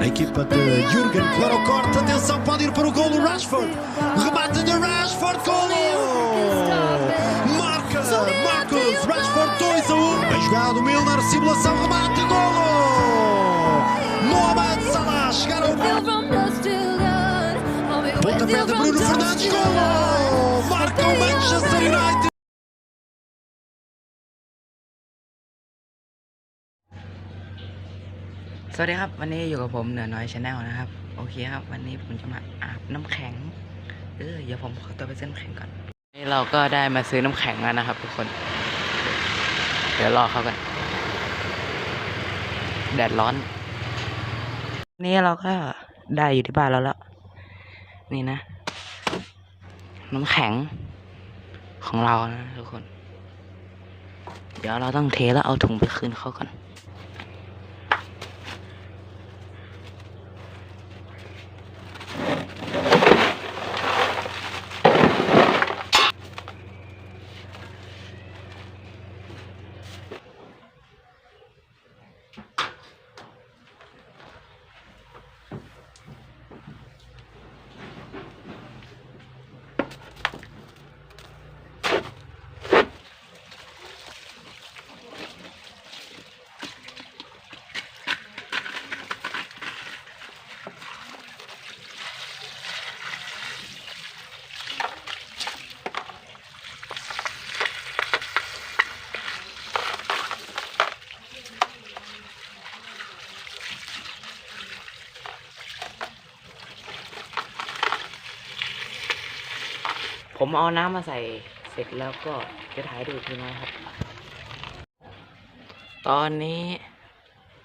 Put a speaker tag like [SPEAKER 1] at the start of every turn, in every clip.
[SPEAKER 1] A equipa de Jürgen para o corte. Atenção, pode ir para o golo Rashford. Remate de Rashford. Golo! Marca Marcos Rashford 2 a 1. Bem jogado, Milner. Simulação, remate, golo! Mohamed Salah chegar ao pontapé de Bruno Fernandes. Golo!
[SPEAKER 2] สวัสดีครับ วันนี้อยู่กับผมเหนือน้อยชาแนลนะครับ โอเคครับ วันนี้ผมจะมาอาบน้ำแข็งเออเดี๋ยวผมขอตัวไปซื้อน้ำแข็งก่อนนี่เราก็ได้มาซื้อน้ำแข็งแล้วนะครับ ทุกคน เดี๋ยวรอเขากันแดดร้อน นี่เราก็ได้อยู่ที่บ้านเราแล้วนี่นะ น้ำแข็งของเรานะทุกคน เดี๋ยวเราต้องเทแล้วเอาถุงไปคืนเขาก่อน ผมเอาน้ำมาใส่เสร็จแล้วก็จะถ่ายดูอีกทีนะครับ ตอนนี้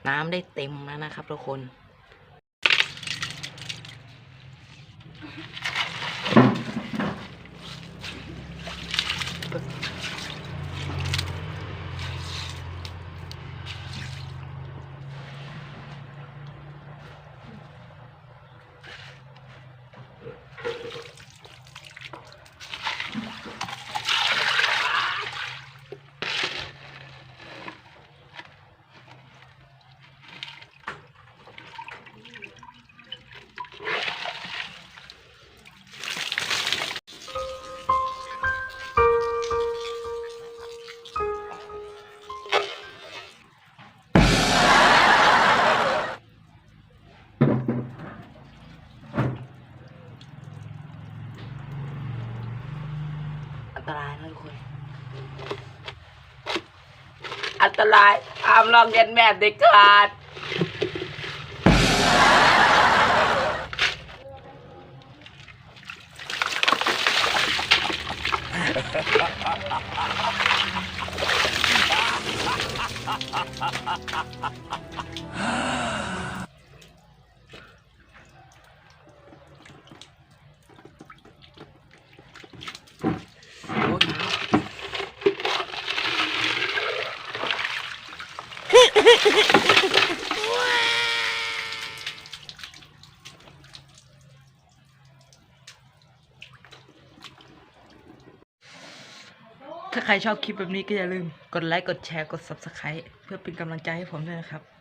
[SPEAKER 2] น้ำได้เต็มแล้วนะครับทุกคน ตรายนะทุกคน อันตรายห้ามลองเรียนแบบเด็กขาด โอ้ย ถ้าใครชอบคลิปแบบนี้ก็อย่าลืม กดไลค์ กดแชร์ กด Subscribe เพื่อเป็นกำลังใจให้ผมด้วยนะครับ